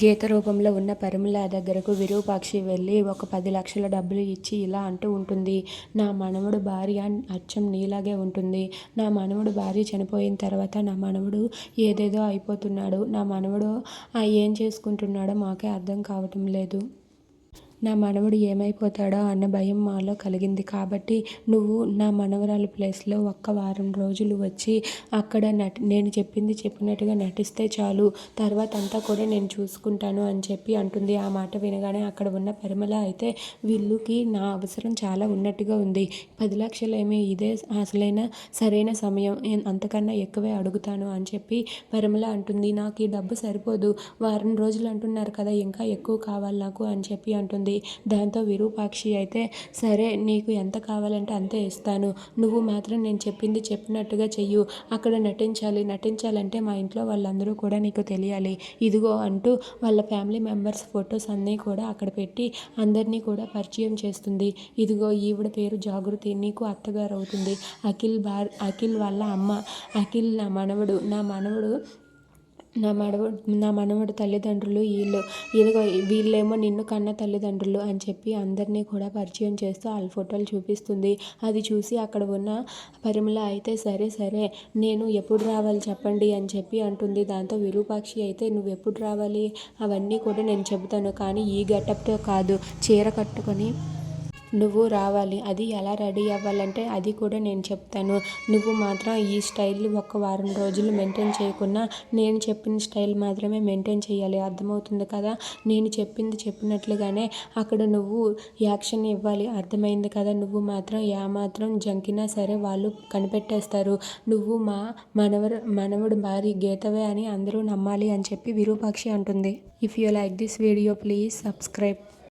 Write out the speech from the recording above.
గీత రూపంలో ఉన్న పరిమళ దగ్గరకు విరూపాక్షి వెళ్ళి ఒక పది లక్షల డబ్బులు ఇచ్చి ఇలా అంటూ ఉంటుంది. నా మనవడు భార్య అచ్చం నీలాగే ఉంటుంది. నా మనవడు భార్య చనిపోయిన తర్వాత నా మనవడు ఏదేదో అయిపోతున్నాడు. నా మనవడు ఏం చేసుకుంటున్నాడో మాకే అర్థం కావటం లేదు. నా మనవడు ఏమైపోతాడో అన్న భయం మాలో కలిగింది. కాబట్టి నువ్వు నా మనవరాలు ప్లేస్లో ఒక్క వారం రోజులు వచ్చి అక్కడ నటి నేను చెప్పింది చెప్పినట్టుగా నటిస్తే చాలు. తర్వాత అంతా కూడా నేను చూసుకుంటాను అని చెప్పి అంటుంది. ఆ మాట వినగానే అక్కడ ఉన్న పరిమళ అయితే వీళ్ళుకి నా అవసరం చాలా ఉన్నట్టుగా ఉంది. పది లక్షలు ఏమి ఇదే అసలైన సరైన సమయం. అంతకన్నా ఎక్కువే అడుగుతాను అని చెప్పి పరిమళ అంటుంది. నాకు ఈ డబ్బు సరిపోదు. వారం రోజులు అంటున్నారు కదా ఇంకా ఎక్కువ కావాలి నాకు అని చెప్పి అంటుంది. దాంతో విరూపాక్షి అయితే సరే నీకు ఎంత కావాలంటే అంతే ఇస్తాను. నువ్వు మాత్రం నేను చెప్పింది చెప్పినట్టుగా చెయ్యు. అక్కడ నటించాలి. నటించాలంటే మా ఇంట్లో వాళ్ళందరూ కూడా నీకు తెలియాలి. ఇదిగో అంటూ వాళ్ళ ఫ్యామిలీ మెంబర్స్ ఫొటోస్ అన్నీ కూడా అక్కడ పెట్టి అందరినీ కూడా పరిచయం చేస్తుంది. ఇదిగో ఈవిడ పేరు జాగృతి. నీకు అత్తగారు అవుతుంది అఖిల్ బార్ అఖిల్ వాళ్ళ అమ్మ. అఖిల్ నా మనవడు. నా మనవడు నా మనవడు నా మనవడు తల్లిదండ్రులు వీళ్ళు ఇదిగో వీళ్ళేమో నిన్ను కన్న తల్లిదండ్రులు అని చెప్పి అందరినీ కూడా పరిచయం చేస్తూ వాళ్ళ ఫోటోలు చూపిస్తుంది. అది చూసి అక్కడ ఉన్న పరిమళ అయితే సరే సరే నేను ఎప్పుడు రావాలి చెప్పండి అని చెప్పి అంటుంది. దాంతో విరూపాక్షి అయితే నువ్వు ఎప్పుడు రావాలి? అవన్నీ కూడా నేను చెబుతాను. కానీ ఈ గెటప్తో కాదు చీర కట్టుకొని నువ్వు రావాలి. అది ఎలా రెడీ అవ్వాలంటే అది కూడా నేను చెప్తాను. నువ్వు మాత్రం ఈ స్టైల్ ఒక వారం రోజులు మెయింటైన్ చేయకుండా నేను చెప్పిన స్టైల్ మాత్రమే మెయింటైన్ చేయాలి. అర్థమవుతుంది కదా? నేను చెప్పింది చెప్పినట్లుగానే అక్కడ నువ్వు యాక్షన్ ఇవ్వాలి. అర్థమైంది కదా? నువ్వు మాత్రం ఏమాత్రం మాత్రం జంకినా సరే వాళ్ళు కనిపెట్టేస్తారు. నువ్వు మా మనవరు మనవడు భారీ గీతవే అని అందరూ నమ్మాలి అని చెప్పి విరూపాక్షి అంటుంది. If you like this video please subscribe